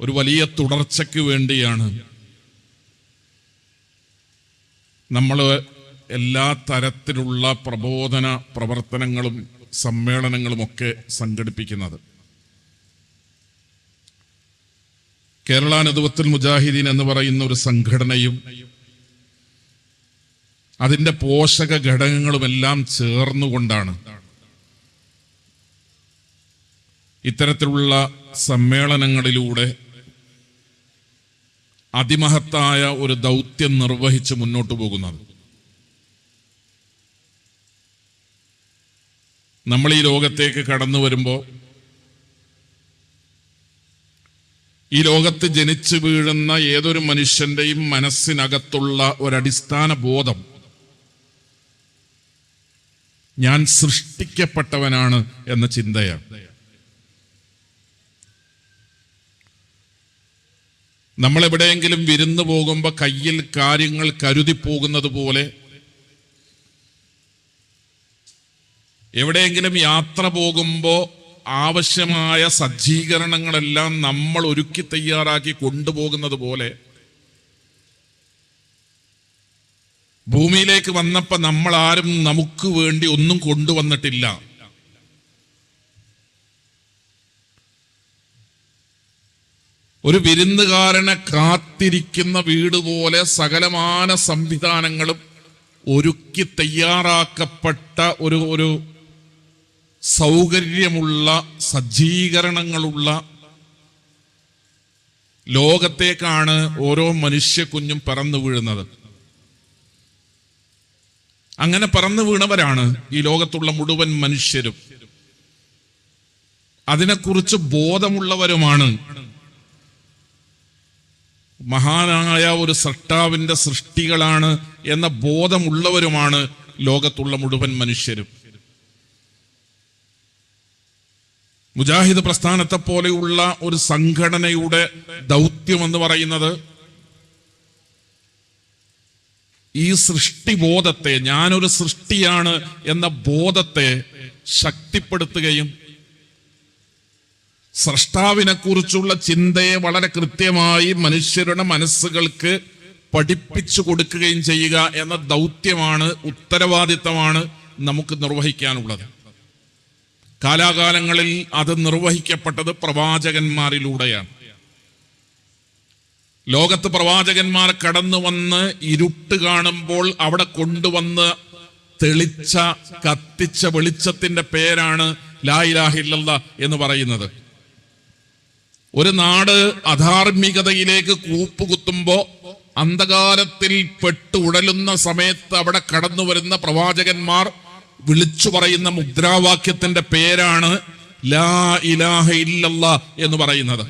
ഒരു വലിയ തുടർച്ചയ്ക്ക് വേണ്ടിയാണ്. നമ്മൾ എല്ലാ തരത്തിലുള്ള പ്രബോധന പ്രവർത്തനങ്ങളും സമ്മേളനങ്ങളുമൊക്കെ സംഘടിപ്പിക്കുന്നത്. കേരള നദുവത്തുൽ മുജാഹിദീൻ എന്ന് പറയുന്ന ഒരു സംഘടനയും അതിന്റെ പോഷക ഘടകങ്ങളുമെല്ലാം ചേർന്നുകൊണ്ടാണ് ഇത്തരത്തിലുള്ള സമ്മേളനങ്ങളിലൂടെ അതിമഹത്തായ ഒരു ദൗത്യം നിർവഹിച്ച് മുന്നോട്ട് പോകുന്നത്. നമ്മൾ ഈ ലോകത്തേക്ക് കടന്നു വരുമ്പോൾ ഈ ലോകത്ത് ജനിച്ചു വീഴുന്ന ഏതൊരു മനുഷ്യന്റെയും മനസ്സിനകത്തുള്ള ഒരടിസ്ഥാന ബോധം ഞാൻ സൃഷ്ടിക്കപ്പെട്ടവനാണ് എന്ന ചിന്തയാണ്. നമ്മൾ എവിടെയെങ്കിലും വിരുന്നു പോകുമ്പോൾ കയ്യിൽ കാര്യങ്ങൾ കരുതി പോകുന്നത് പോലെ എവിടെയെങ്കിലും യാത്ര പോകുമ്പോൾ ആവശ്യമായ സജ്ജീകരണങ്ങളെല്ലാം നമ്മൾ ഒരുക്കി തയ്യാറാക്കി കൊണ്ടുപോകുന്നത് പോലെ ഭൂമിയിലേക്ക് വന്നപ്പോൾ നമ്മൾ ആരും നമുക്ക് വേണ്ടി ഒന്നും കൊണ്ടുവന്നിട്ടില്ല. ഒരു വിരുന്നുകാരനെ കാത്തിരിക്കുന്ന വീട് പോലെ സകലമാന സംവിധാനങ്ങളും ഒരുക്കി തയ്യാറാക്കപ്പെട്ട ഒരു ഒരു സൗകര്യമുള്ള സജ്ജീകരണങ്ങളുള്ള ലോകത്തേക്കാണ് ഓരോ മനുഷ്യ കുഞ്ഞും പറന്നു വീഴുന്നത്. അങ്ങനെ പറന്നു വീണവരാണ് ഈ ലോകത്തുള്ള മുഴുവൻ മനുഷ്യരും. അതിനെക്കുറിച്ച് ബോധമുള്ളവരുമാണ് മഹാനായ ഒരു സൃഷ്ടാവിന്റെ സൃഷ്ടികളാണ് എന്ന ബോധമുള്ളവരുമാണ് ലോകത്തുള്ള മുഴുവൻ മനുഷ്യരും. മുജാഹിദ് പ്രസ്ഥാനത്തെ പോലെയുള്ള ഒരു സംഘടനയുടെ ദൗത്യം എന്ന് പറയുന്നത് ഈ സൃഷ്ടിബോധത്തെ ഞാനൊരു സൃഷ്ടിയാണ് എന്ന ബോധത്തെ ശക്തിപ്പെടുത്തുകയും സ്രഷ്ടാവിനെ കുറിച്ചുള്ള ചിന്തയെ വളരെ കൃത്യമായി മനുഷ്യരുടെ മനസ്സുകൾക്ക് പഠിപ്പിച്ചു കൊടുക്കുകയും ചെയ്യുക എന്ന ദൗത്യമാണ് ഉത്തരവാദിത്തമാണ് നമുക്ക് നിർവഹിക്കാനുള്ളത്. കാലാകാലങ്ങളിൽ അത് നിർവഹിക്കപ്പെട്ടത് പ്രവാചകന്മാരിലൂടെയാണ്. ലോകത്ത് പ്രവാചകന്മാർ കടന്നു വന്ന് ഇരുട്ട് കാണുമ്പോൾ അവിടെ കൊണ്ടുവന്ന് തെളിച്ച കത്തിച്ച വെളിച്ചത്തിന്റെ പേരാണ് ലായിലാഹില്ല എന്ന് പറയുന്നത്. ഒരു നാട് അധാർമികതയിലേക്ക് കൂപ്പുകുത്തുമ്പോ അന്ധകാരത്തിൽ പെട്ട് ഉടലുന്ന സമയത്ത് അവിടെ കടന്നു വരുന്ന പ്രവാചകന്മാർ വിളിച്ചു പറയുന്ന മുദ്രാവാക്യത്തിന്റെ പേരാണ് ലാ ഇലാഹ ഇല്ലല്ല എന്ന് പറയുന്നത്.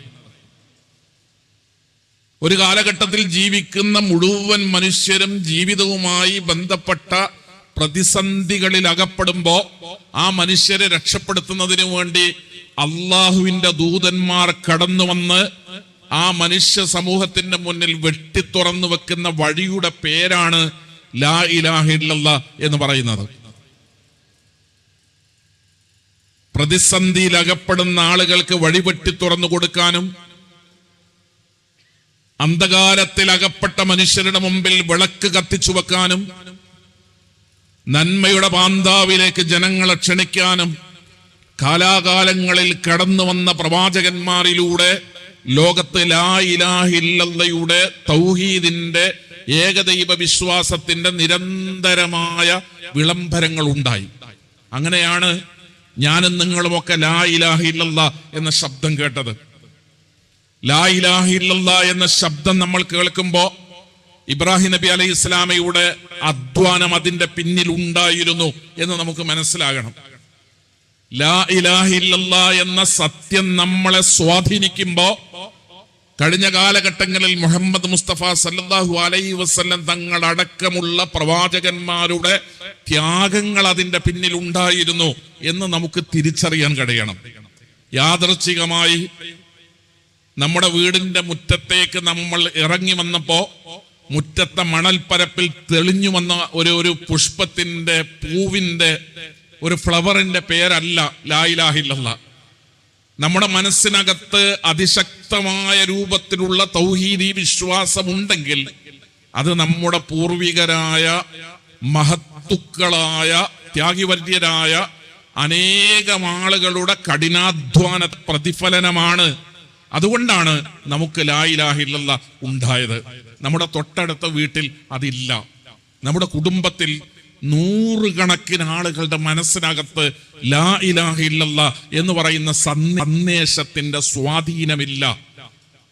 ഒരു കാലഘട്ടത്തിൽ ജീവിക്കുന്ന മുഴുവൻ മനുഷ്യരും ജീവിതവുമായി ബന്ധപ്പെട്ട പ്രതിസന്ധികളിൽ അകപ്പെടുമ്പോ ആ മനുഷ്യരെ രക്ഷപ്പെടുത്തുന്നതിന് വേണ്ടി അള്ളാഹുവിന്റെ ദൂതന്മാർ കടന്നു വന്ന് ആ മനുഷ്യ സമൂഹത്തിന്റെ മുന്നിൽ വെട്ടി തുറന്നു വെക്കുന്ന വഴിയുടെ പേരാണ് ലാ ഇലാഹില്ല എന്ന് പറയുന്നത്. പ്രതിസന്ധിയിൽ അകപ്പെടുന്ന ആളുകൾക്ക് വഴിവെട്ടി തുറന്നു കൊടുക്കാനും അന്ധകാരത്തിൽ അകപ്പെട്ട മനുഷ്യരുടെ മുമ്പിൽ വിളക്ക് കത്തിച്ചു വെക്കാനും നന്മയുടെ പാന്താവിലേക്ക് ജനങ്ങളെ ക്ഷണിക്കാനും കാലാകാലങ്ങളിൽ കടന്നു വന്ന പ്രവാചകന്മാരിലൂടെ ലോകത്ത് ലാ ഇലാഹില്ലയുടെ തൗഹീദിന്റെ ഏകദൈവ വിശ്വാസത്തിന്റെ നിരന്തരമായ വിളംബരങ്ങൾ ഉണ്ടായി. അങ്ങനെയാണ് ഞാനും നിങ്ങളുമൊക്കെ ലാ ഇലാഹില്ല എന്ന ശബ്ദം കേട്ടത്. ലാ ഇലാഹില്ല എന്ന ശബ്ദം നമ്മൾ കേൾക്കുമ്പോൾ ഇബ്രാഹിം നബി അലൈഹി ഇസ്ലാമയുടെ അധ്വാനം അതിന്റെ പിന്നിൽ ഉണ്ടായിരുന്നു എന്ന് നമുക്ക് മനസ്സിലാകണം. ലാ എന്ന സത്യം നമ്മളെ സ്വാധീനിക്കുമ്പോ കഴിഞ്ഞ കാലഘട്ടങ്ങളിൽ മുഹമ്മദ് മുസ്തഫ സല്ലാഹു അലൈ വസല്ലം തങ്ങളടക്കമുള്ള പ്രവാചകന്മാരുടെ ത്യാഗങ്ങൾ അതിന്റെ പിന്നിൽ ഉണ്ടായിരുന്നു എന്ന് നമുക്ക് തിരിച്ചറിയാൻ കഴിയണം. യാദർച്ഛികമായി നമ്മുടെ വീടിന്റെ മുറ്റത്തേക്ക് നമ്മൾ ഇറങ്ങി വന്നപ്പോ മുറ്റത്തെ മണൽപ്പരപ്പിൽ തെളിഞ്ഞു വന്ന ഒരു ഒരു പുഷ്പത്തിന്റെ പൂവിന്റെ ഒരു ഫ്ലവറിന്റെ പേരല്ല ലായിലാഹില്ല നമ്മുടെ മനസ്സിനകത്ത് അതിശക്തമായ രൂപത്തിലുള്ള തൗഹീദി വിശ്വാസമുണ്ടെങ്കിൽ അത് നമ്മുടെ പൂർവികരായ മഹത്തുക്കളായ ത്യാഗിവര്യരായ അനേകം ആളുകളുടെ കഠിനാധ്വാന പ്രതിഫലനമാണ് അതുകൊണ്ടാണ് നമുക്ക് ലായിലാഹില്ല ഉണ്ടായത്. നമ്മുടെ തൊട്ടടുത്ത വീട്ടിൽ അതില്ല. നമ്മുടെ കുടുംബത്തിൽ നൂറുകണക്കിന് ആളുകളുടെ മനസ്സിനകത്ത് ലാ ഇലാഹില്ല എന്ന് പറയുന്ന സന്ദേ- സന്ദേശത്തിന്റെ സ്വാധീനമില്ല.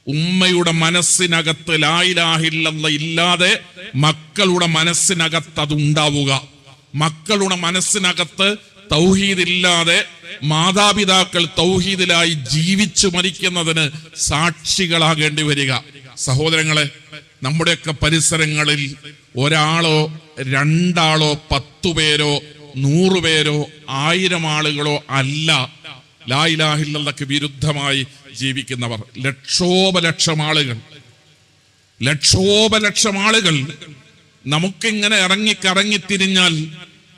ഉമ്മയുടെ മനസ്സിനകത്ത് ലാ ഇലാഹില്ല ഇല്ലാതെ മക്കളുടെ മനസ്സിനകത്ത് അത് ഉണ്ടാവുക മക്കളുടെ മനസ്സിനകത്ത് തൗഹീദ് ഇല്ലാതെ മാതാപിതാക്കൾ തൗഹീദിലായി ജീവിച്ചു മരിക്കുന്നതിന് സാക്ഷികളാകേണ്ടി വരിക. സഹോദരങ്ങളെ നമ്മുടെയൊക്കെ പരിസരങ്ങളിൽ ഒരാളോ രണ്ടാളോ പത്തു പേരോ നൂറു പേരോ ആയിരം ആളുകളോ അല്ല. ലായിലാഹില്ലക്ക് വിരുദ്ധമായി ജീവിക്കുന്നവർ. ലക്ഷോപലക്ഷം ആളുകൾ. ലക്ഷോപലക്ഷം ആളുകൾ നമുക്കിങ്ങനെ ഇറങ്ങി കറങ്ങി തിരിഞ്ഞാൽ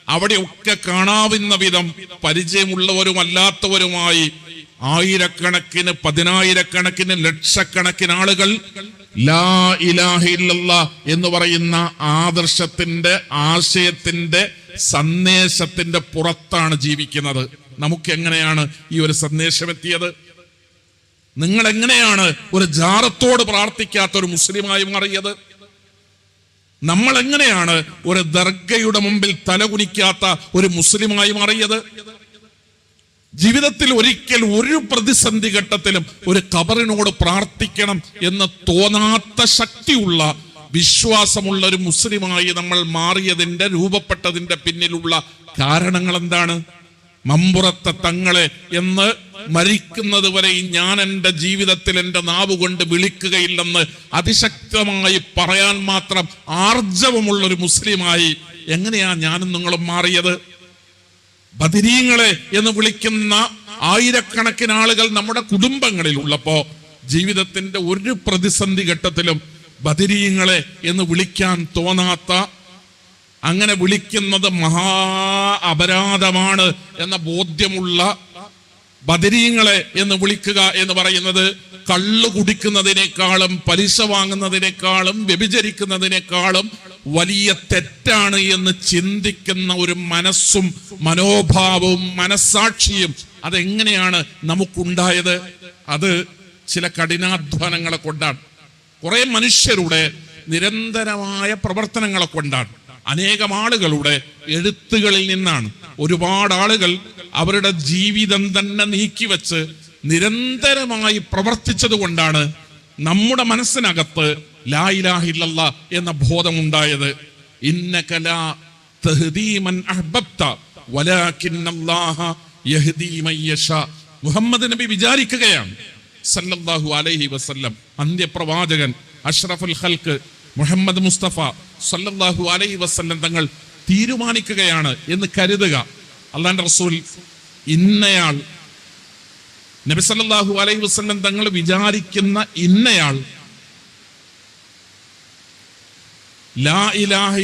അവിടെയൊക്കെ കാണാവുന്ന വിധം പരിചയമുള്ളവരുമല്ലാത്തവരുമായി ആയിരക്കണക്കിന് പതിനായിരക്കണക്കിന് ലക്ഷക്കണക്കിന് ആളുകൾ ലാ ഇലാഹില്ല എന്ന് പറയുന്ന ആദർശത്തിന്റെ ആശയത്തിന്റെ സന്ദേശത്തിന്റെ പുറത്താണ് ജീവിക്കുന്നത്. നമുക്ക് എങ്ങനെയാണ് ഈ ഒരു സന്ദേശം എത്തിയത് നിങ്ങൾ എങ്ങനെയാണ് ഒരു ജാറത്തോട് പ്രാർത്ഥിക്കാത്ത ഒരു മുസ്ലിമായി മാറിയത്? നമ്മൾ എങ്ങനെയാണ് ഒരു ദർഗയുടെ മുമ്പിൽ തലകുനിക്കാത്ത ഒരു മുസ്ലിമായി മാറിയത്? ജീവിതത്തിൽ ഒരിക്കൽ ഒരു പ്രതിസന്ധി ഘട്ടത്തിലും ഒരു കബറിനോട് പ്രാർത്ഥിക്കണം എന്ന് തോന്നാത്ത ശക്തിയുള്ള വിശ്വാസമുള്ള ഒരു മുസ്ലിമായി നമ്മൾ മാറിയതിന്റെ രൂപപ്പെട്ടതിന്റെ പിന്നിലുള്ള കാരണങ്ങൾ എന്താണ് മമ്പുറത്തെ തങ്ങളെ എന്ന് മരിക്കുന്നത് വരെ ഞാൻ എന്റെ ജീവിതത്തിൽ എന്റെ നാവ് കൊണ്ട് വിളിക്കുകയില്ലെന്ന് അതിശക്തമായി പറയാൻ മാത്രം ആർജവമുള്ള ഒരു മുസ്ലിമായി എങ്ങനെയാ ഞാനും നിങ്ങളും മാറിയത്? ബദിരീങ്ങളെ എന്ന് വിളിക്കുന്ന ആയിരക്കണക്കിന് ആളുകൾ നമ്മുടെ കുടുംബങ്ങളിൽ ഉള്ളപ്പോ ജീവിതത്തിന്റെ ഒരു പ്രതിസന്ധി ഘട്ടത്തിലും ബദിരീങ്ങളെ എന്ന് വിളിക്കാൻ തോന്നാത്ത അങ്ങനെ വിളിക്കുന്നത് മഹാ അപരാധമാണ് എന്ന ബോധ്യമുള്ള ബദരീങ്ങളെ എന്ന് വിളിക്കുക എന്ന് പറയുന്നത് കള്ളു കുടിക്കുന്നതിനേക്കാളും പലിശ വാങ്ങുന്നതിനേക്കാളും വ്യഭിചരിക്കുന്നതിനേക്കാളും വലിയ തെറ്റാണ് എന്ന് ചിന്തിക്കുന്ന ഒരു മനസ്സും മനോഭാവവും മനസാക്ഷിയും അതെങ്ങനെയാണ് നമുക്കുണ്ടായത്? അത് ചില കഠിനാധ്വാനങ്ങളെ കൊണ്ടാണ്. കുറെ മനുഷ്യരുടെ നിരന്തരമായ പ്രവർത്തനങ്ങളെ കൊണ്ടാണ്. അനേകം ആളുകളുടെ എഴുത്തുകളിൽ നിന്നാണ്. ഒരുപാട് ആളുകൾ അവരുടെ ജീവിതം തന്നെ നീക്കിവെച്ച് നിരന്തരമായി പ്രവർത്തിച്ചത് കൊണ്ടാണ് നമ്മുടെ മനസ്സിനകത്ത് ലാ ഇലാഹ ഇല്ലല്ല എന്ന ബോധമുണ്ടായത്. മുഹമ്മദ് നബി വിചാരിക്കുകയാണ്. സല്ലല്ലാഹു അലൈഹി വസല്ലം അന്ത്യപ്രവാചകൻ അഷ്റഫുൽ ഹൽക്ക് മുഹമ്മദ് മുസ്തഫ സല്ലല്ലാഹു അലൈഹി വസല്ലം തങ്ങൾ തീരുമാനിക്കുകയാണ് എന്ന് കരുതുക. അള്ളാന്റെ റസൂൽ ഇന്നയാൾ നബി സല്ലല്ലാഹു അലൈഹി വസല്ലം തങ്ങൾ വിചാരിക്കുന്ന ഇന്നയാൾ ലാ ഇലാഹ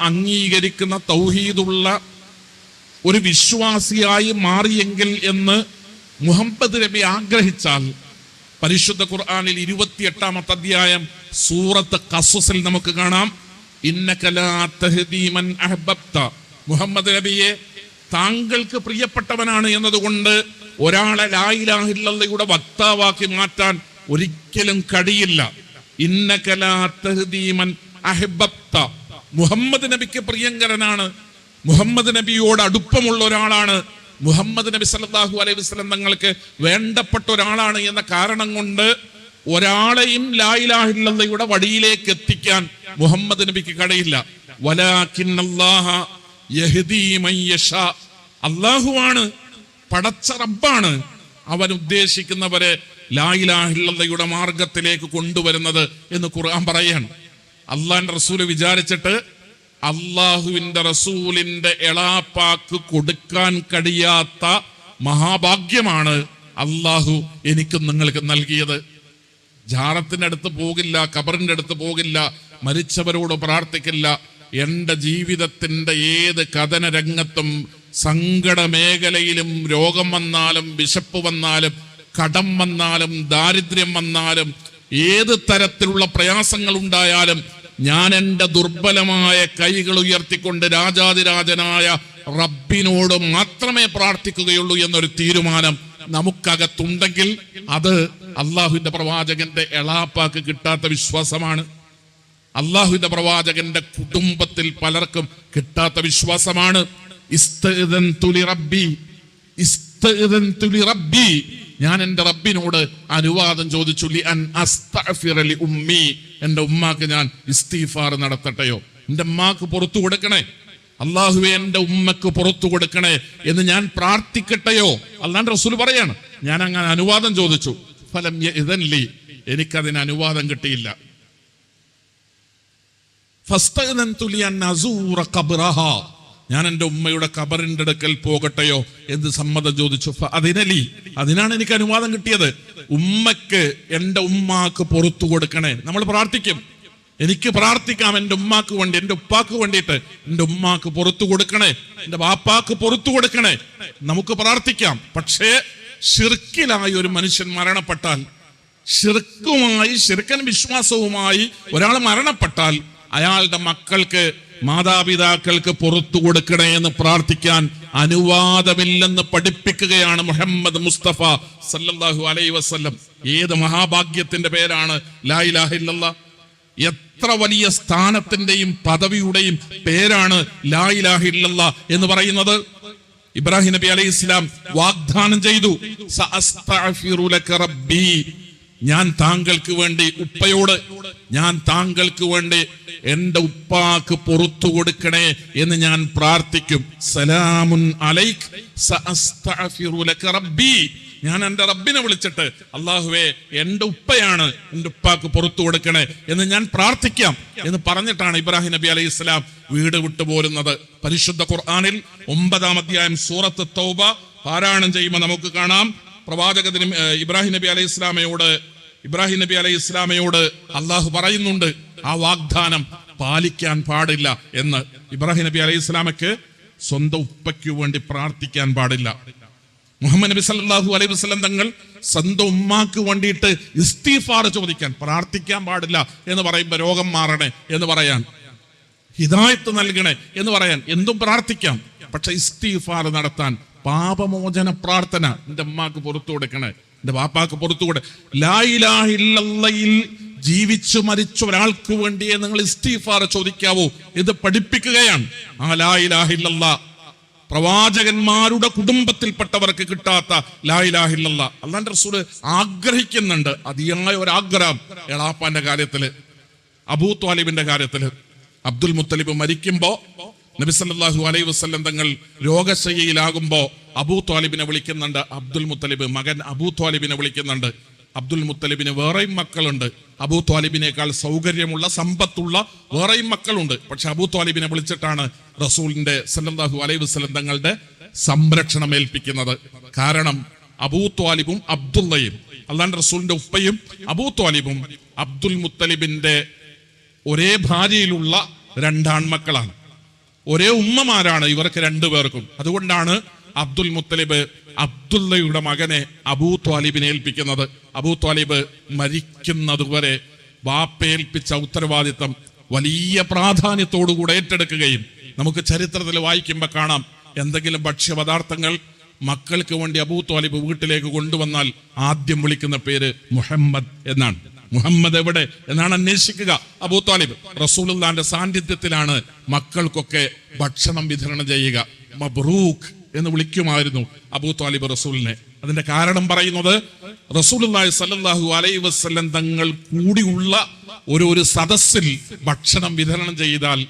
അംഗീകരിക്കുന്ന തൗഹീദുള്ള ഒരു വിശ്വാസിയായി മാറിയെങ്കിൽ എന്ന് മുഹമ്മദ് നബി ആഗ്രഹിച്ചാൽ പരിശുദ്ധ ഖുർആാനിൽ ഇരുപത്തിയെട്ടാമത്തെ അധ്യായം സൂറത്ത് കസുസിൽ നമുക്ക് കാണാം. ഇന്നക ലാ തഹ്ദീ മൻ അഹ്ബബ്ത. മുഹമ്മദ് നബിയെ താങ്കൾക്ക് പ്രിയപ്പെട്ടവനാണ് എന്നതുകൊണ്ട് ഒരാളെ ലായിലാഹില്ലയുടെ വക്താവാക്കി മാറ്റാൻ ഒരിക്കലും കഴിയില്ല. ഇന്നക അഹ്ബബ്ത. മുഹമ്മദ് നബിക്ക് പ്രിയങ്കരനാണ്. മുഹമ്മദ് നബിയോട് അടുപ്പമുള്ള ഒരാളാണ്. മുഹമ്മദ് നബി സല്ലാഹു അലൈഹി വസ്ലം തങ്ങൾക്ക് വേണ്ടപ്പെട്ട ഒരാളാണ് എന്ന കാരണം കൊണ്ട് ഒരാളെയും ലായിലാഹില്ലയുടെ വഴിയിലേക്ക് എത്തിക്കാൻ മുഹമ്മദ് നബിക്ക് കഴിയില്ല അള്ളാഹുവാണ് പടച്ച റബ്ബാണ് അവൻ ഉദ്ദേശിക്കുന്നവരെ ലായിലാഹില്ലയുടെ മാർഗത്തിലേക്ക് കൊണ്ടുവരുന്നത് എന്ന് ഖുർആൻ പറയാണ്. അള്ളാന്റെ റസൂൽ വിചാരിച്ചിട്ട് അള്ളാഹുവിന്റെ റസൂലിന്റെ എളാപ്പാക്ക് കൊടുക്കാൻ കഴിയാത്ത മഹാഭാഗ്യമാണ് അള്ളാഹു എനിക്കും നിങ്ങൾക്ക് നൽകിയത്. ജാറത്തിന്റെ അടുത്ത് പോകില്ല കബറിന്റെ അടുത്ത് പോകില്ല മരിച്ചവരോട് പ്രാർത്ഥിക്കില്ല. എന്റെ ജീവിതത്തിന്റെ ഏത് കഥന രംഗത്തും സങ്കട മേഖലയിലും രോഗം വന്നാലും വിശപ്പ് വന്നാലും കടം വന്നാലും ദാരിദ്ര്യം വന്നാലും ഏത് തരത്തിലുള്ള പ്രയാസങ്ങൾ ഉണ്ടായാലും ഞാൻ എന്റെ ദുർബലമായ കൈകൾ ഉയർത്തിക്കൊണ്ട് രാജാതിരാജനായ റബ്ബിനോട് മാത്രമേ പ്രാർത്ഥിക്കുകയുള്ളൂ എന്നൊരു തീരുമാനം നമുക്കകത്തുണ്ടെങ്കിൽ അത് അള്ളാഹുവിന്റെ പ്രവാചകന്റെ എളാപ്പാക്ക് കിട്ടാത്ത വിശ്വാസമാണ് അള്ളാഹുവിന്റെ പ്രവാചകന്റെ കുടുംബത്തിൽ പലർക്കും കിട്ടാത്ത വിശ്വാസമാണ് ഇസ്തഇദൻതു ലിറബ്ബി. ഞാൻ എന്റെ റബ്ബിനോട് അനുവാദം ചോദിച്ചു ലി അൻ ലി ഉമ്മി. എന്റെ ഉമ്മാക്ക് ഞാൻ ഇസ്തീഫാർ നടത്തട്ടെയോ? എന്റെ ഉമ്മാക്ക് പുറത്തു കൊടുക്കണേ. അള്ളാഹുവെ എന്റെ ഉമ്മക്ക് പുറത്തു കൊടുക്കണേ എന്ന് ഞാൻ പ്രാർത്ഥിക്കട്ടെയോ? അല്ലാണ്ട് റസൂൽ പറയാണ്. ഞാൻ അങ്ങനെ അനുവാദം ചോദിച്ചു. ഫലം ഇതല്ലേ എനിക്കതിന് അനുവാദം കിട്ടിയില്ല. ഫസ്തഗ്നന്തു തുലിയൻ നസൂറ ഖബ്റഹാ. ഞാൻ എന്റെ ഉമ്മയുടെ കബറിന്റെ അടുക്കൽ പോകട്ടെയോ എന്ന് സമ്മതം ചോദിച്ചു. അതിനലി. അതിനാണ് എനിക്ക് അനുവാദം കിട്ടിയത്. ഉമ്മക്ക് എന്റെ ഉമ്മാക്ക് പുറത്തു കൊടുക്കണേ. നമ്മൾ പ്രാർത്ഥിക്കും. എനിക്ക് പ്രാർത്ഥിക്കാം എന്റെ ഉമ്മാക്ക് വേണ്ടി എന്റെ ഉപ്പാക്ക് വേണ്ടിയിട്ട് എന്റെ ഉമ്മാക്ക് പുറത്തു കൊടുക്കണേ. എന്റെ വാപ്പാക്ക് പുറത്തു കൊടുക്കണേ. നമുക്ക് പ്രാർത്ഥിക്കാം. പക്ഷേ ഷിർക്കിലായി ഒരു മനുഷ്യൻ മരണപ്പെട്ടാൽ ഷിർക്കുമായി ശിർക്കൻ വിശ്വാസവുമായി ഒരാൾ മരണപ്പെട്ടാൽ അയാളുടെ മക്കൾക്ക് മാതാപിതാക്കൾക്ക് പുറത്തു കൊടുക്കണേ എന്ന് പ്രാർത്ഥിക്കാൻ അനുവാദമില്ലെന്ന് പഠിപ്പിക്കുകയാണ് മുഹമ്മദ് മുസ്തഫ സല്ലല്ലാഹു അലൈ വസ്ല്ലം. ഏത് മഹാഭാഗ്യത്തിന്റെ പേരാണ്? ലായിലാഹില്ല എത്ര വലിയ സ്ഥാനത്തിന്റെയും പദവിയുടെയും പേരാണ് ലായിലാഹില്ല എന്ന് പറയുന്നത്? ഇബ്രാഹിം നബി അലൈഹി ഇസ്ലാം വാഗ്ദാനം ചെയ്തു. ഞാൻ താങ്കൾക്ക് വേണ്ടി ഉപ്പയോട് ഞാൻ താങ്കൾക്ക് വേണ്ടി എന്റെ ഉപ്പാക്ക് പുറത്തു കൊടുക്കണേ എന്ന് ഞാൻ പ്രാർത്ഥിക്കും. സലാമുൻ അലൈക് സഅസ്തഗ്ഫിറു ലക റബ്ബി. ഞാൻ എന്റെ റബ്ബിനെ വിളിച്ചിട്ട് അള്ളാഹുവേ എന്റെ ഉപ്പയാണ് എന്റെ ഉപ്പാക്ക് പുറത്തു കൊടുക്കണേ എന്ന് ഞാൻ പ്രാർത്ഥിക്കാം. എന്ന് പറഞ്ഞിട്ടാണ് ഇബ്രാഹിം നബി അലൈഹി ഇസ്ലാം വീട് വിട്ടു പോരുന്നത്. പരിശുദ്ധ ഖുർആാനിൽ ഒമ്പതാം അധ്യായം സൂറത്ത് തൗബ പാരായണം ചെയ്യുമ്പോൾ നമുക്ക് കാണാം. പ്രവാചകത്തിന് ഇബ്രാഹിം നബി അലൈഹി ഇസ്ലാമയോട് ഇബ്രാഹിം നബി അലൈഹി ഇസ്ലാമയോട് അള്ളാഹു പറയുന്നുണ്ട് ആ വാഗ്ദാനം പാലിക്കാൻ പാടില്ല എന്ന്. ഇബ്രാഹിം നബി അലൈഹി ഇസ്ലാമക്ക് സ്വന്തം ഉപ്പയ്ക്ക് വേണ്ടി പ്രാർത്ഥിക്കാൻ പാടില്ല. മുഹമ്മദ് നബി സല്ലാഹു അലൈഹി വസ്ലം തങ്ങൾ സ്വന്തം ഉമ്മാക്ക് വേണ്ടിയിട്ട് ഇസ്തീഫാർ ചോദിക്കാൻ പ്രാർത്ഥിക്കാൻ പാടില്ല എന്ന് പറയുമ്പോൾ രോഗം മാറണേ എന്ന് പറയാൻ ഹിതായത്ത് നൽകണേ എന്ന് പറയാൻ എന്തും പ്രാർത്ഥിക്കാം പക്ഷെ ഇസ്തീഫാർ നടത്താൻ പാപമോചന പ്രാർത്ഥന. എന്റെ അമ്മാക്ക് പുറത്തു കൊടുക്കണേ. എന്റെ ബാപ്പാക്ക് പുറത്തു കൊടു. ജീവിച്ചു മരിച്ച ഒരാൾക്ക് വേണ്ടിയേ നിങ്ങൾ ഇസ്തീഫാർ ചോദിക്കാവൂ. ഇത് പഠിപ്പിക്കുകയാണ്. ആ ലായിലാഹില്ല പ്രവാചകന്മാരുടെ കുടുംബത്തിൽപ്പെട്ടവർക്ക് കിട്ടാത്ത ലായിലാഹില്ല അള്ളാന്റെ റസൂൽ ആഗ്രഹിക്കുന്നുണ്ട്. അതിയായ ഒരു ആഗ്രഹം എളാപ്പാന്റെ കാര്യത്തിൽ അബൂ ത്വാലിബിന്റെ കാര്യത്തിൽ. അബ്ദുൽ മുത്തലിബ് മരിക്കുമ്പോ നബി സല്ലല്ലാഹു അലൈഹി വസല്ലം തങ്ങൾ രോഗശയ്യയിലാകുമ്പോൾ അബൂ ത്വാലിബിനെ വിളിക്കുന്നുണ്ട്. അബ്ദുൽ മുത്തലിബ് മകൻ അബൂ ത്വാലിബിനെ വിളിക്കുന്നുണ്ട്. അബ്ദുൽ മുത്തലിബിന് വേറെയും മക്കളുണ്ട്. അബൂ ത്വാലിബിനേക്കാൾ സൗകര്യമുള്ള സമ്പത്തുള്ള വേറെയും മക്കളുണ്ട്. പക്ഷെ അബൂ ത്വാലിബിനെ വിളിച്ചിട്ടാണ് റസൂലിന്റെ സല്ലാഹു അലൈ വസ്ലം തങ്ങളുടെ സംരക്ഷണം ഏൽപ്പിക്കുന്നത്. കാരണം അബൂ ത്വാലിബും അബ്ദുള്ളയും അള്ളാന്റെ റസൂലിന്റെ ഉപ്പയും അബൂ ത്വാലിബും അബ്ദുൽ മുത്തലിബിന്റെ ഒരേ ഭാര്യയിലുള്ള രണ്ടാൺമക്കളാണ്. ഒരേ ഉമ്മമാരാണ് ഇവർക്ക് രണ്ടുപേർക്കും അതുകൊണ്ടാണ് അബ്ദുൽ മുത്തലിബ് അബ്ദുള്ളയുടെ മകനെ അബൂ ത്വാലിബിനെ ഏൽപ്പിക്കുന്നത്. അബൂ ത്വാലിബ് മരിക്കുന്നതുവരെ വാപ്പേൽപ്പിച്ച ഉത്തരവാദിത്തം വലിയ പ്രാധാന്യത്തോടുകൂടെ ഏറ്റെടുക്കുകയും നമുക്ക് ചരിത്രത്തിൽ വായിക്കുമ്പോൾ കാണാം എന്തെങ്കിലും ഭക്ഷ്യപദാർത്ഥങ്ങൾ മക്കൾക്ക് വേണ്ടി അബൂ ത്വാലിബ് വീട്ടിലേക്ക് കൊണ്ടുവന്നാൽ ആദ്യം വിളിക്കുന്ന പേര് മുഹമ്മദ് എന്നാണ്. മുഹമ്മദ് എവിടെ എന്നാണ് അന്വേഷിക്കുക. അബൂ താലിബ് റസൂലുള്ളാന്റെ സാന്നിധ്യത്തിലാണ് മക്കൾക്കൊക്കെ ഭക്ഷണം വിതരണം ചെയ്യുക. മബ്രൂഖ് എന്ന് വിളിക്കുമായിരുന്നു അബൂ താലിബ് റസൂലിനെ. അതിന്റെ കാരണം പറയുന്നത് റസൂലുള്ളാഹി സല്ലാഹു അലൈ വസല്ലം തങ്ങൾ കൂടിയുള്ള ഒരു ഒരു സദസ്സിൽ ഭക്ഷണം വിതരണം ചെയ്താൽ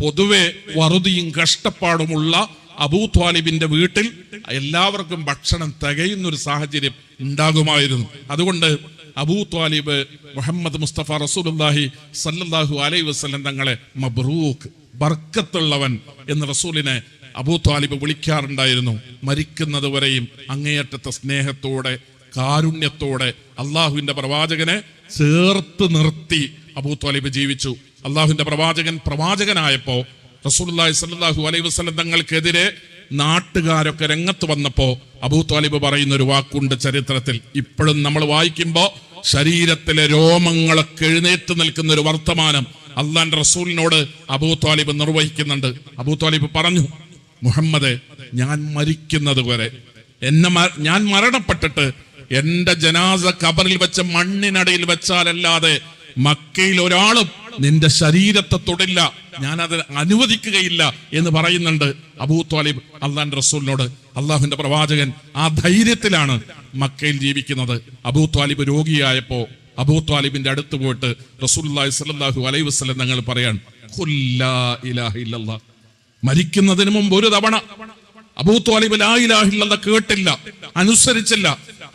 പൊതുവെ വറുതിയും കഷ്ടപ്പാടുമുള്ള അബൂ ത്വാലിബിന്റെ വീട്ടിൽ എല്ലാവർക്കും ഭക്ഷണം തികയുന്ന ഒരു സാഹചര്യം ഉണ്ടാകുമായിരുന്നു. അതുകൊണ്ട് അബൂ ത്വാലിബ് മുഹമ്മദ് മുസ്തഫ റസൂലുല്ലാഹി സല്ലല്ലാഹു അലൈ വസ്ലം തങ്ങളെ മബ്രൂഖ് ബർക്കത്തുള്ളവൻ എന്ന് റസൂലിനെ അബൂ ത്വാലിബ് വിളിക്കാറുണ്ടായിരുന്നു. മരിക്കുന്നത് വരെയും അങ്ങേയറ്റത്തെ സ്നേഹത്തോടെ കാരുണ്യത്തോടെ അള്ളാഹുവിന്റെ പ്രവാചകനെ ചേർത്ത് നിർത്തി അബൂ ത്വാലിബ് ജീവിച്ചു. അള്ളാഹുവിന്റെ പ്രവാചകൻ പ്രവാചകനായപ്പോ റസൂലുള്ളാഹി സല്ലാഹു അലൈ വസ്ലം തങ്ങൾക്കെതിരെ നാട്ടുകാരൊക്കെ രംഗത്ത് വന്നപ്പോ അബൂ ത്വാലിബ് പറയുന്ന ഒരു വാക്കുണ്ട് ചരിത്രത്തിൽ. ഇപ്പോഴും നമ്മൾ വായിക്കുമ്പോ ശരീരത്തിലെ രോമങ്ങളൊക്കെ എഴുന്നേറ്റ് നിൽക്കുന്ന ഒരു വർത്തമാനം അള്ളാന്റെ റസൂലിനോട് അബൂ താലിബ് നിർവഹിക്കുന്നുണ്ട്. അബൂ താലിബ് പറഞ്ഞു മുഹമ്മദ് ഞാൻ മരിക്കുന്നത് വരെ എന്നെ ഞാൻ മരണപ്പെട്ടിട്ട് എന്റെ ജനാസ കബറിൽ വെച്ച മണ്ണിനടിയിൽ വെച്ചാലല്ലാതെ മക്കയിൽ ഒരാളും നിന്റെ ശരീരത്തെ തൊടില്ല ഞാൻ അത് അനുവദിക്കുകയില്ല എന്ന് പറയുന്നുണ്ട് അബൂ താലിബ് അള്ളാന്റെ റസൂലിനോട്. അള്ളാഹുവിന്റെ പ്രവാചകൻ ആ ധൈര്യത്തിലാണ് മക്കയിൽ ജീവിക്കുന്നത് അബൂ ത്വാലിബ് രോഗിയായപ്പോ അബൂ ത്വാലിബിന്റെ അടുത്ത് പോയിട്ട് റസൂലുള്ളാഹി സ്വല്ലല്ലാഹു അലൈഹി വസ്ലം തങ്ങൾ പറയാൻ. മരിക്കുന്നതിന് മുമ്പ് ഒരു തവണ അബൂ താലിബ് ലാ കേട്ടില്ല അനുസരിച്ചില്ല.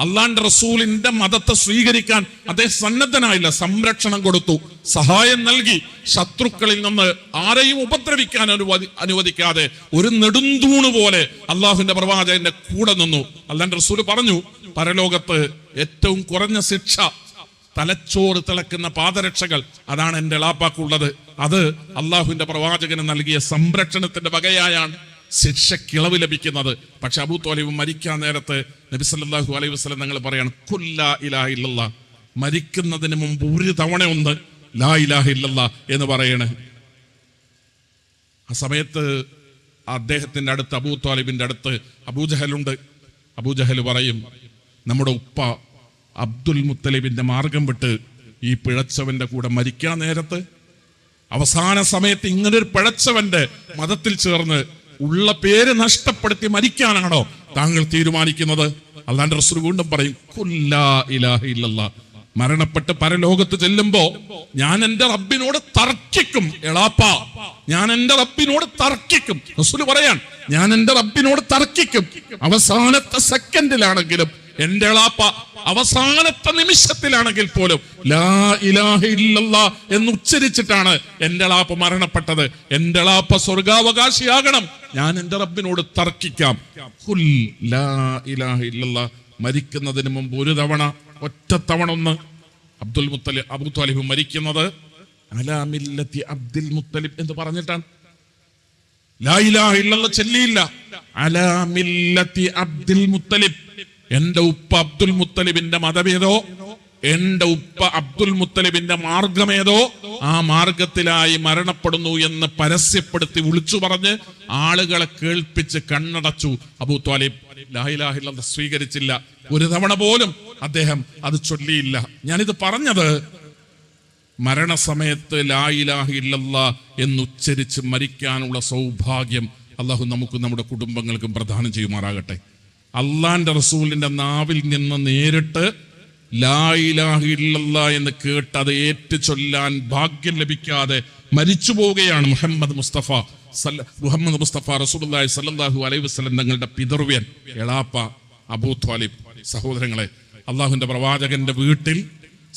അള്ളാന്റെ റസൂലിന്റെ മതത്തെ സ്വീകരിക്കാൻ അദ്ദേഹം സന്നദ്ധനായില്ല സംരക്ഷണം കൊടുത്തു സഹായം നൽകി. ശത്രുക്കളിൽ നിന്ന് ആരെയും ഉപദ്രവിക്കാൻ അനുവദി അനുവദിക്കാതെ ഒരു നെടുന്തൂണ് പോലെ അള്ളാഹുവിന്റെ പ്രവാചകന്റെ കൂടെ നിന്നു. അള്ളാന്റെ റസൂൽ പറഞ്ഞു പരലോകത്ത് ഏറ്റവും കുറഞ്ഞ ശിക്ഷ തലച്ചോറ് തിളക്കുന്ന പാദരക്ഷകൾ അതാണ് എന്റെ ലാപ്പാക്കുള്ളത്. അത് അള്ളാഹുവിന്റെ പ്രവാചകന് നൽകിയ സംരക്ഷണത്തിന്റെ വകയായാണ് ശിക്ഷക്കിളവ് ലഭിക്കുന്നത്. പക്ഷെ അബൂ തോലിബ് മരിക്കാൻ നേരത്ത് നബി സല്ലല്ലാഹു അലൈഹി വസ്ലം ഞങ്ങൾ പറയാണ് കുല്ലാ ഇലാഹ ഇല്ലല്ലാ. മരിക്കുന്നതിന് മുമ്പ് ഒരു തവണ ഒന്ന് ലാ ഇലാഹ ഇല്ലല്ലാ എന്ന് പറയണേ. ആ സമയത്ത് അദ്ദേഹത്തിന്റെ അടുത്ത് അബൂ താലിബിന്റെ അടുത്ത് അബൂജഹലുണ്ട് അബൂജഹൽ പറയും നമ്മുടെ ഉപ്പ അബ്ദുൽ മുത്തലിബിന്റെ മാർഗം വിട്ട് ഈ പിഴച്ചവന്റെ കൂടെ മരിക്കാൻ നേരത്ത് അവസാന സമയത്ത് ഇങ്ങനൊരു പിഴച്ചവന്റെ മതത്തിൽ ചേർന്ന് ഉള്ള പേര് നഷ്ടപ്പെടുത്തി മരിക്കാനാണോ താങ്കൾ തീരുമാനിക്കുന്നത്? അല്ലാണ്ട് റസൂൽ വീണ്ടും പറയും കുല്ലാ ഇലാഹ ഇല്ലല്ലാ. മരണപ്പെട്ട് പരലോകത്ത് ചെല്ലുമ്പോ ഞാൻ എന്റെ റബ്ബിനോട് തർക്കിക്കും. എളാപ്പ ഞാൻ എന്റെ റബ്ബിനോട് തർക്കിക്കും. റസൂൽ പറയാൻ ഞാൻ എന്റെ റബ്ബിനോട് തർക്കിക്കും. അവസാനത്തെ സെക്കൻഡിലാണെങ്കിലും എന്റെ അവസാനത്തെ നിമിഷത്തിലാണെങ്കിൽ പോലും ലാ ഇലാഹ ഇല്ലല്ലാ എന്ന് ഉച്ചരിച്ചിട്ടാണ് എന്റെ എളാപ്പ മരണപ്പെട്ടത്. എന്റെ എളാപ്പ സ്വർഗാവകാശിയാകണം. ഞാൻ എന്റെ റബ്ബിനോട് തർക്കിക്കാം. ലാ ഇലാഹ മരിക്കുന്നതിന് മുമ്പ് ഒരു തവണ ഒറ്റ തവണ ഒന്ന് അബ്ദുൽ മുത്തലിബ് അബു താലിബ് മരിക്കുന്നത് അലാ മില്ലത്തി അബ്ദുൽ മുത്തലിബ് എന്ന് പറഞ്ഞിട്ടാണ്. ലാ ഇലാഹ ഇല്ലല്ലാ ചെല്ലിയില്ല. അലാമില്ലത്തി അബ്ദുൽ മുത്തലിബ്. എന്റെ ഉപ്പ അബ്ദുൽ മുത്തലിബിന്റെ മതമേതോ? എന്റെ ഉപ്പ അബ്ദുൽ മുത്തലിബിന്റെ മാർഗമേതോ? ആ മാർഗത്തിലായി മരണപ്പെടുന്നു എന്ന് പരസ്യപ്പെടുത്തി വിളിച്ചു പറഞ്ഞ് ആളുകളെ കേൾപ്പിച്ച് കണ്ണടച്ചു. അബൂ ത്വാലിബ് ലാഹിലാഹില്ല സ്വീകരിച്ചില്ല. ഒരു തവണ പോലും അദ്ദേഹം അത് ചൊല്ലിയില്ല. ഞാനിത് പറഞ്ഞത് മരണസമയത്ത് ലായിലാഹി ഇല്ലല്ല എന്നുച്ചരിച്ച് മരിക്കാനുള്ള സൗഭാഗ്യം അള്ളാഹു നമുക്ക് നമ്മുടെ കുടുംബങ്ങൾക്കും പ്രദാനം ചെയ്യുമാറാകട്ടെ. അള്ളാന്റെ റസൂലിന്റെ നാവിൽ നിന്ന് നേരിട്ട് ലായിലാഹില്ല എന്ന് കേട്ട് അത് ഏറ്റു ചൊല്ലാൻ ഭാഗ്യം ലഭിക്കാതെ മരിച്ചു പോവുകയാണ് മുഹമ്മദ് മുസ്തഫ. സല്ല- മുഹമ്മദ് മുസ്തഫ റസൂലി സല്ലാഹു അലൈഹി വസ്ലം തങ്ങളുടെ പിതൃവ്യൻ എളാപ്പ അബൂ ത്വാലിബ് സഹോദരങ്ങളെ അള്ളാഹുവിന്റെ പ്രവാചകന്റെ വീട്ടിൽ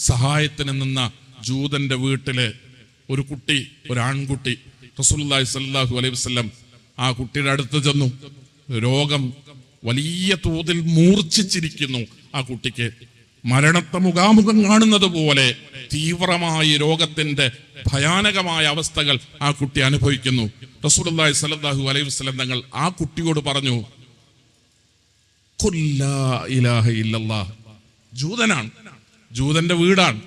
സഹായത്തിന് നിന്ന ജൂതന്റെ വീട്ടിൽ ഒരു കുട്ടി ഒരു ആൺകുട്ടി റസൂലുള്ളാഹി സ്വല്ലല്ലാഹു അലൈഹി വസ്ലം ആ കുട്ടിയുടെ അടുത്ത് ചെന്നു. രോഗം വലിയ തോതിൽ മൂർച്ഛിച്ചിരിക്കുന്നു ആ കുട്ടിക്ക്. മരണത്തെ മുഖാമുഖം കാണുന്നത് പോലെ തീവ്രമായ രോഗത്തിന്റെ ഭയാനകമായ അവസ്ഥകൾ ആ കുട്ടി അനുഭവിക്കുന്നു. റസൂലുള്ളാഹി സ്വല്ലല്ലാഹു അലൈഹി വസല്ലം തങ്ങൾ ആ കുട്ടിയോട് പറഞ്ഞു. ജൂതനാണ്. ജൂതന്റെ വീടാണ്.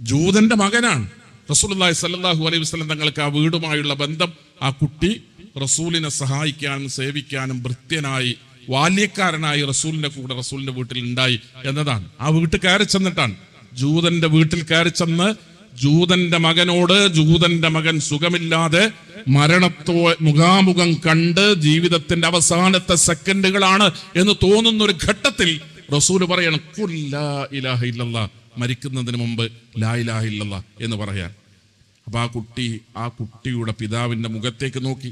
ജൂതന്റെ മകനാണ്. റസൂലുള്ളാഹി സ്വല്ലല്ലാഹു അലൈഹി വസല്ലം തങ്ങൾക്ക് ആ വീടുമായുള്ള ബന്ധം ആ കുട്ടി റസൂലിനെ സഹായിക്കാനും സേവിക്കാനും വൃത്യനായി ബാല്യക്കാരനായി റസൂലിന്റെ കൂടെ റസൂലിന്റെ വീട്ടിൽ ഉണ്ടായി എന്നതാണ്. ആ വീട്ടിൽ കയറി ചെന്നിട്ടാണ്. ജൂതന്റെ വീട്ടിൽ കയറി ചെന്ന് ജൂതന്റെ മകനോട് ജൂതന്റെ മകൻ സുഖമില്ലാതെ മരണത്തോ മുഖാമുഖം കണ്ട് ജീവിതത്തിന്റെ അവസാനത്തെ സെക്കൻഡുകളാണ് എന്ന് തോന്നുന്ന ഒരു ഘട്ടത്തിൽ റസൂൽ പറയണം "ഖുൽ ഇലാഹ മരിക്കുന്നതിന് മുമ്പ് ലാ ഇലാഹ എന്ന് പറയാൻ. അപ്പൊ ആ കുട്ടി ആ കുട്ടിയുടെ പിതാവിന്റെ മുഖത്തേക്ക് നോക്കി.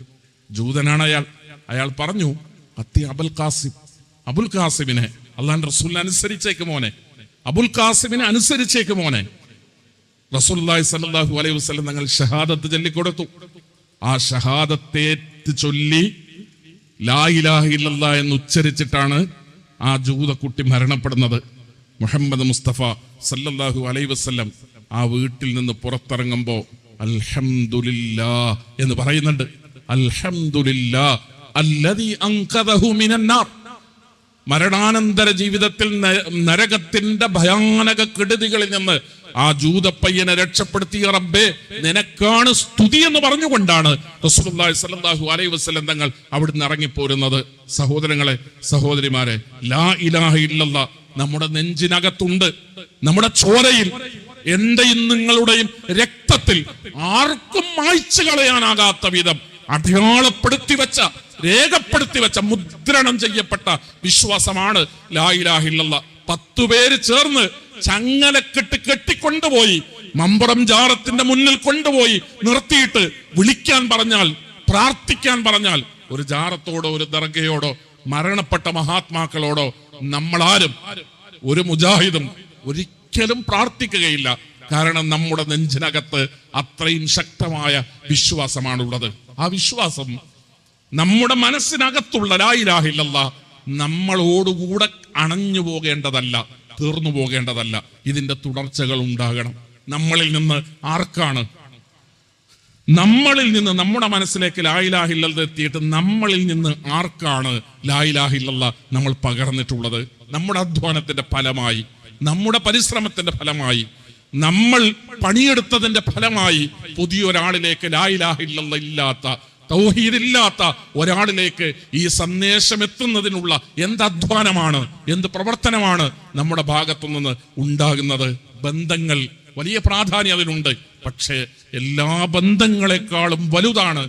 ജൂതനാണ് അയാൾ. അയാൾ പറഞ്ഞു അത്തി അബുൽ കാസിം അബുൽ കാസിമിനെ അള്ളാൻ റസൂലിനെ അനുസരിച്ചേക്ക് മോനെ അബുൽ കാസിമിനെ അനുസരിച്ചേക്ക് മോനെ. റസൂലുള്ളാഹി സ്വല്ലല്ലാഹു അലൈഹി വസല്ലം തങ്ങൾ ഷഹാദത്ത് ചൊല്ലിക്കൊടുത്തു. ആ ഷഹാദത്തേറ്റ് ചൊല്ലി ലാ ഇലാഹ ഇല്ലല്ലാഹ് എന്ന് ഉച്ചരിച്ചിട്ടാണ് ആ ജൂതക്കുട്ടി മരണപ്പെടുന്നത്. മുഹമ്മദ് മുസ്തഫ സല്ലല്ലാഹു അലൈഹി വസല്ലം ആ വീട്ടിൽ നിന്ന് പുറത്തിറങ്ങുമ്പോ അൽഹംദുലില്ലാ എന്ന് പറയുന്നുണ്ട്. മരണാനന്തര ജീവിതത്തിൽ നരകത്തിന്റെ ഭയാനക കെടുതികളിൽ നിന്ന് ആ ജൂതപ്പയ്യനെ രക്ഷപ്പെടുത്തിയ റബ്ബേ നിനക്കാണ് സ്തുതി എന്ന് പറഞ്ഞുകൊണ്ടാണ് സ്വല്ലല്ലാഹു അലൈഹി വസല്ലം തങ്ങൾ അവിടുന്ന് ഇറങ്ങിപ്പോരുന്നത്. സഹോദരങ്ങളെ സഹോദരിമാരെ ലാ ഇലാഹ ഇല്ലല്ലാ നമ്മുടെ നെഞ്ചിനകത്തുണ്ട് നമ്മുടെ ചോരയിൽ എന്റെയും നിങ്ങളുടെയും രക്തത്തിൽ ആർക്കും മായ്ച്ചു കളയാനാകാത്ത വിധം അടയാളപ്പെടുത്തി വെച്ച രേഖപ്പെടുത്തി വെച്ച മുദ്രണം ചെയ്യപ്പെട്ട വിശ്വാസമാണ് ലായിലാഹില്ല പത്തു പേര് ചേർന്ന് ചങ്ങലക്കെട്ട് കെട്ടിക്കൊണ്ടുപോയി മമ്പുറം ജാറത്തിന്റെ മുന്നിൽ കൊണ്ടുപോയി നിർത്തിയിട്ട് വിളിക്കാൻ പറഞ്ഞാൽ പ്രാർത്ഥിക്കാൻ പറഞ്ഞാൽ ഒരു ജാറത്തോടോ ഒരു ദർഗയോടോ മരണപ്പെട്ട മഹാത്മാക്കളോടോ നമ്മളാരും ഒരു മുജാഹിദും ഒരിക്കലും പ്രാർത്ഥിക്കുകയില്ല. കാരണം നമ്മുടെ നെഞ്ചിനകത്ത് അത്രയും ശക്തമായ വിശ്വാസമാണുള്ളത്. ആ വിശ്വാസം നമ്മുടെ മനസ്സിനകത്തുള്ള ലായിലാഹില്ല നമ്മളോടുകൂടെ അണഞ്ഞു പോകേണ്ടതല്ല തീർന്നു പോകേണ്ടതല്ല. ഇതിന്റെ തുടർച്ചകൾ ഉണ്ടാകണം. നമ്മളിൽ നിന്ന് ആർക്കാണ്? നമ്മളിൽ നിന്ന് നമ്മുടെ മനസ്സിലേക്ക് ലായിലാഹില്ലത് എത്തിയിട്ട് നമ്മളിൽ നിന്ന് ആർക്കാണ് ലായിലാഹില്ല നമ്മൾ പകർന്നിട്ടുള്ളത്? നമ്മുടെ അധ്വാനത്തിന്റെ ഫലമായി നമ്മുടെ പരിശ്രമത്തിന്റെ ഫലമായി നമ്മൾ പണിയെടുത്തതിന്റെ ഫലമായി പുതിയൊരാളിലേക്ക് ലായിലാഹില്ല ഇല്ലാത്ത തൗഹീദില്ലാത്ത ഒരാളിലേക്ക് ഈ സന്ദേശം എത്തുന്നതിനുള്ള എന്ത് അധ്വാനമാണ് എന്ത് പ്രവർത്തനമാണ് നമ്മുടെ ഭാഗത്തു നിന്ന് ഉണ്ടാകുന്നത്? ബന്ധങ്ങൾ വലിയ പ്രാധാന്യം അതിനുണ്ട് പക്ഷേ എല്ലാ ബന്ധങ്ങളെക്കാളും വലുതാണ്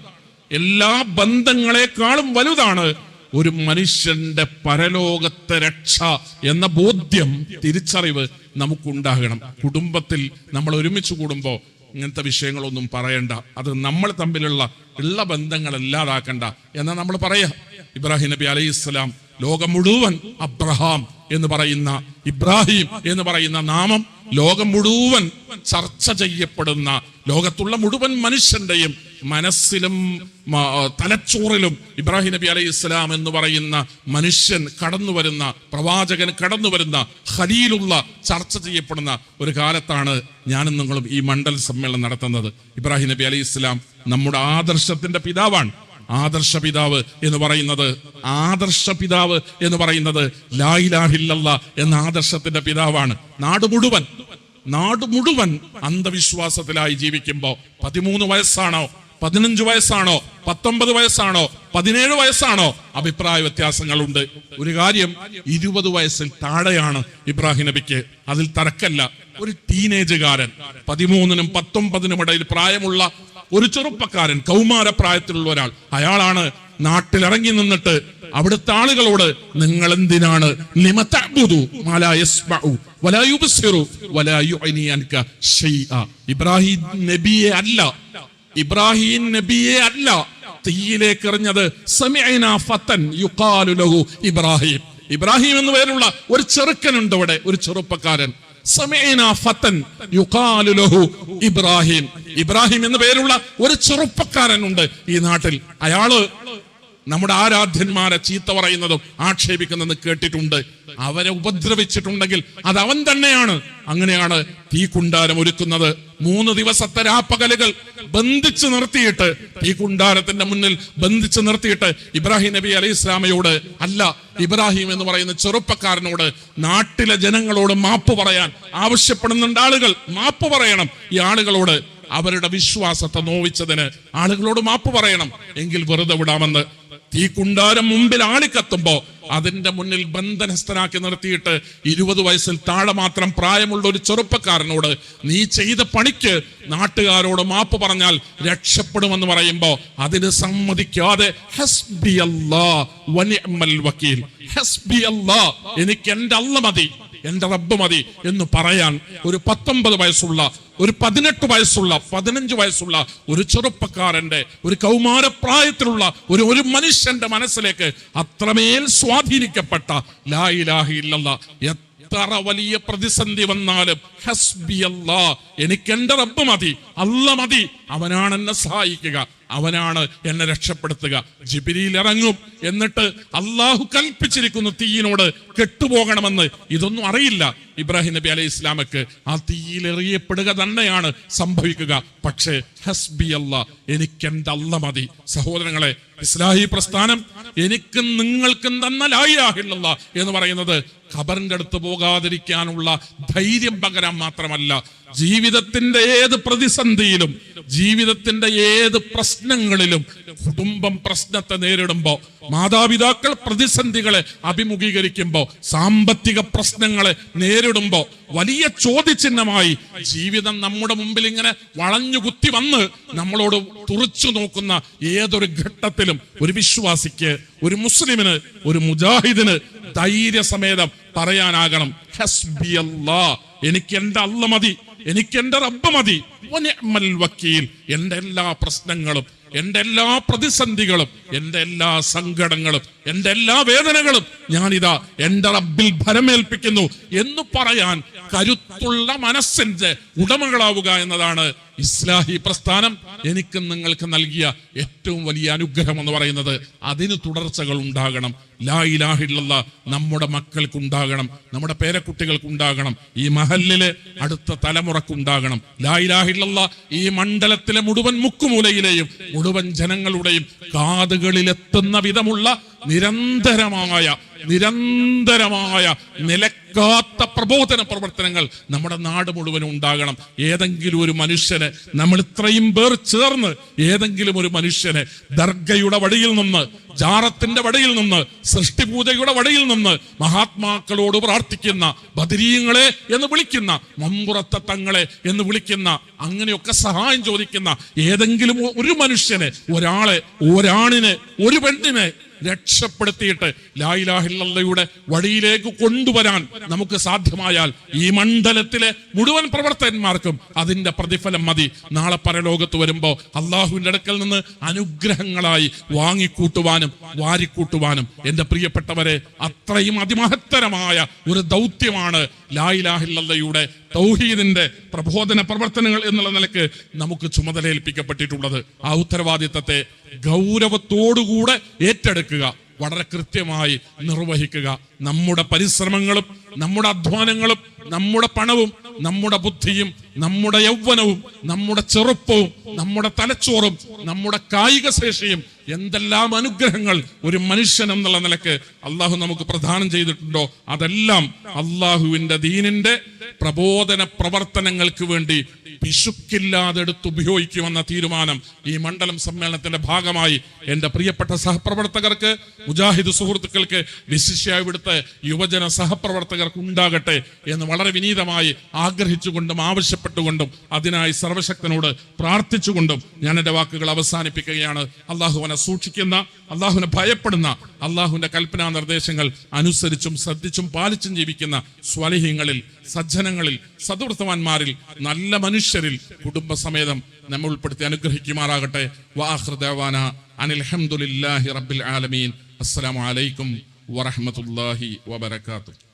എല്ലാ ബന്ധങ്ങളെക്കാളും വലുതാണ് ഒരു മനുഷ്യന്റെ പരലോകത്തെ രക്ഷ എന്ന ബോധ്യം തിരിച്ചറിവ് നമുക്കുണ്ടാകണം. കുടുംബത്തിൽ നമ്മൾ ഒരുമിച്ച് കൂടുമ്പോൾ ഇങ്ങനത്തെ വിഷയങ്ങളൊന്നും പറയണ്ട. അത് നമ്മൾ തമ്മിലുള്ള ഉള്ള ബന്ധങ്ങൾ ഇല്ലാതാക്കണ്ട എന്നാ നമ്മൾ പറയാ. ഇബ്രാഹിം നബി അലൈഹി ഇസ്ലാം ലോകം മുഴുവൻ അബ്രഹാം എന്ന് പറയുന്ന ഇബ്രാഹിം എന്ന് പറയുന്ന നാമം ലോകം മുഴുവൻ ചർച്ച ചെയ്യപ്പെടുന്ന ലോകത്തുള്ള മുഴുവൻ മനുഷ്യന്റെയും മനസ്സിലും തലച്ചോറിലും ഇബ്രാഹിം നബി അലൈഹി ഇസ്ലാം എന്ന് പറയുന്ന മനുഷ്യൻ കടന്നു വരുന്ന പ്രവാചകൻ കടന്നു വരുന്ന ഖലീലുള്ള ചർച്ച ചെയ്യപ്പെടുന്ന ഒരു കാലത്താണ് ഞാനും നിങ്ങളും ഈ മണ്ഡൽ സമ്മേളനം നടത്തുന്നത്. ഇബ്രാഹിം നബി അലൈഹി ഇസ്ലാം നമ്മുടെ ആദർശത്തിന്റെ പിതാവാണ്. ആദർശ പിതാവ് എന്ന് പറയുന്നത്. ആദർശ പിതാവ് എന്ന് പറയുന്നത് ലായിലാഹില്ലല്ല എന്ന ആദർശത്തിന്റെ പിതാവാണ്. നാട് മുഴുവൻ നാട് മുഴുവൻ അന്ധവിശ്വാസത്തിലായി ജീവിക്കുമ്പോ പതിമൂന്ന് വയസ്സാണോ പതിനഞ്ച് വയസ്സാണോ പത്തൊമ്പത് വയസ്സാണോ പതിനേഴ് വയസ്സാണോ അഭിപ്രായ വ്യത്യാസങ്ങളുണ്ട്. ഒരു കാര്യം ഇരുപത് വയസ്സിൽ താഴെയാണ് ഇബ്രാഹിം നബിക്ക്. അതിൽ തരക്കല്ല ഒരു ടീനേജുകാരൻ പതിമൂന്നിനും പത്തൊമ്പതിനും ഇടയിൽ പ്രായമുള്ള ഒരു ചെറുപ്പക്കാരൻ കൗമാര പ്രായത്തിലുള്ള ഒരാൾ. അയാളാണ് നാട്ടിലിറങ്ങി നിന്നിട്ട് അവിടുത്തെ ആളുകളോട് നിങ്ങൾ എന്തിനാണ് ഇബ്രാഹിം നബിയെ അല്ല. ഇബ്രാഹിം നബിയെ അല്ല. തീയിലേക്ക് എറിഞ്ഞത് ഇബ്രാഹിം. ഇബ്രാഹിം എന്ന് പേരുള്ള ഒരു ചെറുക്കനുണ്ട് ഇവിടെ ഒരു ചെറുപ്പക്കാരൻ. ഇബ്രാഹിം. ഇബ്രാഹിം എന്ന് പേരുള്ള ഒരു ചെറുപ്പക്കാരൻ ഉണ്ട് ഈ നാട്ടിൽ. അയാൾ നമ്മുടെ ആരാധ്യന്മാരെ ചീത്ത പറയുന്നതും ആക്ഷേപിക്കുന്നതും കേട്ടിട്ടുണ്ട്. അവരെ ഉപദ്രവിച്ചിട്ടുണ്ടെങ്കിൽ അത് അവൻ തന്നെയാണ്. അങ്ങനെയാണ് തീ കുണ്ടാരം ഒരുക്കുന്നത്. മൂന്ന് ദിവസത്തെ രാപ്പകലുകൾ ബന്ധിച്ചു നിർത്തിയിട്ട് തീകുണ്ടാരത്തിന്റെ കുണ്ടാരത്തിന്റെ മുന്നിൽ ബന്ധിച്ചു നിർത്തിയിട്ട് ഇബ്രാഹിം നബി അലൈഹി ഇസ്ലാമയോട് അല്ല ഇബ്രാഹിം എന്ന് പറയുന്ന ചെറുപ്പക്കാരനോട് നാട്ടിലെ ജനങ്ങളോട് മാപ്പ് പറയാൻ ആവശ്യപ്പെടുന്നുണ്ട് ആളുകൾ. മാപ്പ് പറയണം ഈ ആളുകളോട്. അവരുടെ വിശ്വാസത്തെ നോവിച്ചതിന് ആളുകളോട് മാപ്പ് പറയണം. എങ്കിൽ വെറുതെ വിടാമെന്ന്. തീ കുണ്ടാരം മുമ്പിൽ ആളിക്കത്തുമ്പോ അതിന്റെ മുന്നിൽ ബന്ധനസ്ഥനാക്കി നിർത്തിയിട്ട് ഇരുപത് വയസ്സിൽ താഴെ മാത്രം പ്രായമുള്ള ഒരു ചെറുപ്പക്കാരനോട് നീ ചെയ്ത പണിക്ക് നാട്ടുകാരോട് മാപ്പ് പറഞ്ഞാൽ രക്ഷപ്പെടുമെന്ന് പറയുമ്പോ അതിന് സമ്മതിക്കാതെ ഹസ്ബി ഹസ്ബി എനിക്ക് എന്റെ അല്ല മതി. എന്റെ റബ്ബ് മതി എന്ന് പറയാൻ ഒരു പത്തൊമ്പത് വയസ്സുള്ള ഒരു പതിനെട്ട് വയസ്സുള്ള പതിനഞ്ച് വയസ്സുള്ള ഒരു ചെറുപ്പക്കാരന്റെ ഒരു കൗമാരപ്രായത്തിലുള്ള ഒരു ഒരു മനുഷ്യന്റെ മനസ്സിലേക്ക് അത്രമേൽ സ്വാധീനിക്കപ്പെട്ട ലായിലാഹി ഇല്ലല്ല. എത്ര വലിയ പ്രതിസന്ധി വന്നാലും ഹസ്ബി അല്ലാ എനിക്ക് എന്റെ റബ്ബ് മതി അല്ല മതി അവനാണെന്നെ സഹായിക്കുക. അവനാണ് എന്നെ രക്ഷപ്പെടുത്തുക. ജിബിരിയിൽ ഇറങ്ങും. എന്നിട്ട് അള്ളാഹു കൽപ്പിച്ചിരിക്കുന്നു തീയിനോട് കെട്ടുപോകണമെന്ന്. ഇതൊന്നും അറിയില്ല. ഇബ്രാഹിം നബി അലൈഹി ഇസ്ലാമക്ക് ആ തീയിൽ എറിയപ്പെടുക തന്നെയാണ് സംഭവിക്കുക. പക്ഷേ ഹസ്ബി അല്ല എനിക്ക് എന്റെ അല്ല മതി. സഹോദരങ്ങളെ ഇസ്ലാഹി പ്രസ്ഥാനം എനിക്കും നിങ്ങൾക്കും തന്ന ലായിലാഹില്ല എന്ന് പറയുന്നത് ഖബറിന്റെ അടുത്ത് പോകാതിരിക്കാനുള്ള ധൈര്യം പകരാൻ മാത്രമല്ല. ജീവിതത്തിന്റെ ഏത് പ്രതിസന്ധിയിലും ജീവിതത്തിന്റെ ഏത് പ്രശ്നങ്ങളിലും കുടുംബം പ്രശ്നത്തെ നേരിടുമ്പോ മാതാപിതാക്കൾ പ്രതിസന്ധികളെ അഭിമുഖീകരിക്കുമ്പോ സാമ്പത്തിക പ്രശ്നങ്ങളെ നേരിടുമ്പോ വലിയ ചോദ്യചിഹ്നമായി ജീവിതം നമ്മുടെ മുമ്പിൽ ഇങ്ങനെ വളഞ്ഞു കുത്തി വന്ന് നമ്മളോട് തുറച്ചു നോക്കുന്ന ഏതൊരു ഘട്ടത്തിലും ഒരു വിശ്വാസിക്ക് ഒരു മുസ്ലിമിന് ഒരു മുജാഹിദിന് ധൈര്യസമേതം പറയാനാകണം. ഹസ്ബി അല്ലാ എനിക്ക് എന്റെ അല്ല മതി എനിക്ക് എന്റെ റബ്ബ് മതി. വക്കീൽ എന്റെ എല്ലാ പ്രശ്നങ്ങളും എന്റെ എല്ലാ പ്രതിസന്ധികളും എന്റെ എല്ലാ സങ്കടങ്ങളും എന്റെ എല്ലാ വേദനകളും ഞാനിതാ എന്റെ റബ്ബിൽ ഭരമേൽപ്പിക്കുന്നു എന്ന് പറയാൻ കരുത്തുള്ള മനസ്സിന്റെ ഉടമകളാവുക എന്നതാണ് ഇസ്ലാഹി പ്രസ്ഥാനം എനിക്കും നിങ്ങൾക്ക് നൽകിയ ഏറ്റവും വലിയ അനുഗ്രഹം എന്ന് പറയുന്നത് അതിന് തുടർച്ചകൾ ഉണ്ടാകണം. ലാ ഇലാഹില്ല നമ്മുടെ മക്കൾക്ക് ഉണ്ടാകണം നമ്മുടെ പേരക്കുട്ടികൾക്ക് ഉണ്ടാകണം ഈ മഹല്ലിലെ അടുത്ത തലമുറയ്ക്ക് ഉണ്ടാകണം ലാ ഇലാഹില്ല ഈ മണ്ഡലത്തിലെ മുഴുവൻ മുക്കുമൂലയിലെയും മുഴുവൻ ജനങ്ങളുടെയും കാതുകളിലെത്തുന്ന വിധമുള്ള നിരന്തരമായ നിരന്തരമായ നിലക്കാത്ത പ്രബോധന പ്രവർത്തനങ്ങൾ നമ്മുടെ നാട് മുഴുവൻ ഉണ്ടാകണം. ഏതെങ്കിലും ഒരു മനുഷ്യനെ നമ്മൾ ഇത്രയും പേർ ചേർന്ന് ഏതെങ്കിലും ഒരു മനുഷ്യനെ ദർഗയുടെ വഴിയിൽ നിന്ന് ജാറത്തിന്റെ വഴിയിൽ നിന്ന് സൃഷ്ടിപൂജയുടെ വഴിയിൽ നിന്ന് മഹാത്മാക്കളോട് പ്രാർത്ഥിക്കുന്ന ബദരീങ്ങളെ എന്ന് വിളിക്കുന്ന മമ്പുറത്ത തങ്ങളെ എന്ന് വിളിക്കുന്ന അങ്ങനെയൊക്കെ സഹായം ചോദിക്കുന്ന ഏതെങ്കിലും ഒരു മനുഷ്യനെ ഒരാളെ ഒരാണിനെ ഒരു പെണ്ണിനെ രക്ഷപ്പെടുത്തിയിട്ട് ലായിലാഹില്ലയുടെ വഴിയിലേക്ക് കൊണ്ടുവരാൻ നമുക്ക് സാധ്യമായാൽ ഈ മണ്ഡലത്തിലെ മുഴുവൻ പ്രവർത്തകന്മാർക്കും അതിന്റെ പ്രതിഫലം മതി. നാളെ പരലോകത്ത് വരുമ്പോൾ അള്ളാഹുവിന്റെ അടുക്കൽ നിന്ന് അനുഗ്രഹങ്ങളായി വാങ്ങിക്കൂട്ടുവാനും വാരിക്കൂട്ടുവാനും. എന്റെ പ്രിയപ്പെട്ടവരെ അത്രയും അതിമഹത്തരമായ ഒരു ദൗത്യമാണ് ലായിലാഹില്ലയുടെ തൗഹീദിന്റെ പ്രബോധന പ്രവർത്തനങ്ങൾ എന്നുള്ള നിലയ്ക്ക് നമുക്ക് ചുമതലയേൽപ്പിക്കപ്പെട്ടിട്ടുള്ളത്. ആ ഉത്തരവാദിത്തത്തെ ഗൗരവത്തോടുകൂടെ ഏറ്റെടുക്കുക വളരെ കൃത്യമായി നിർവഹിക്കുക. നമ്മുടെ പരിശ്രമങ്ങളും നമ്മുടെ അധ്വാനങ്ങളും നമ്മുടെ പണവും നമ്മുടെ ബുദ്ധിയും നമ്മുടെ യൗവനവും നമ്മുടെ ചെറുപ്പവും നമ്മുടെ തലച്ചോറും നമ്മുടെ കായിക ശേഷിയും എന്തെല്ലാം അനുഗ്രഹങ്ങൾ ഒരു മനുഷ്യൻ എന്നുള്ള നിലയ്ക്ക് അള്ളാഹു നമുക്ക് പ്രദാനം ചെയ്തിട്ടുണ്ടോ? അതെല്ലാം അള്ളാഹുവിന്റെ ദീനിന്റെ പ്രബോധന പ്രവർത്തനങ്ങൾക്ക് വേണ്ടി പിശുക്കില്ലാതെ എടുത്ത് ഉപയോഗിക്കുമെന്ന തീരുമാനം ഈ മണ്ഡലം സമ്മേളനത്തിന്റെ ഭാഗമായി എന്റെ പ്രിയപ്പെട്ട സഹപ്രവർത്തകർക്ക് മുജാഹിദ് സുഹൃത്തുക്കൾക്ക് വിശിഷ്യ ഇവിടുത്തെ യുവജന സഹപ്രവർത്തകർക്ക് ഉണ്ടാകട്ടെ എന്ന് വളരെ വിനീതമായി ആഗ്രഹിച്ചുകൊണ്ടും ആവശ്യപ്പെട്ടുകൊണ്ടും അതിനായി സർവശക്തനോട് പ്രാർത്ഥിച്ചുകൊണ്ടും ഞാൻ എന്റെ വാക്കുകൾ അവസാനിപ്പിക്കുകയാണ്. അള്ളാഹുവിനെ സൂക്ഷിക്കുന്ന അള്ളാഹുവിനെ ഭയപ്പെടുന്ന അള്ളാഹുവിന്റെ കൽപ്പനാ നിർദ്ദേശങ്ങൾ അനുസരിച്ചും ശ്രദ്ധിച്ചും പാലിച്ചും ജീവിക്കുന്ന സ്വലഹ്യങ്ങളിൽ സജ്ജനങ്ങളിൽ സദുർത്തവാന്മാരിൽ നല്ല മനുഷ്യരിൽ കുടുംബസമേതം നമ്മൾ ഉൾപ്പെടുത്തി അനുഗ്രഹിക്കുമാറാകട്ടെ. വാഹൃദവാന അനിൽഹമുല്ലാഹി റബ്ബിൽ ആലമീൻ. അസ്സലാമു അലൈക്കും വറഹ്മത്തുള്ളാഹി വബറകാതുഹു.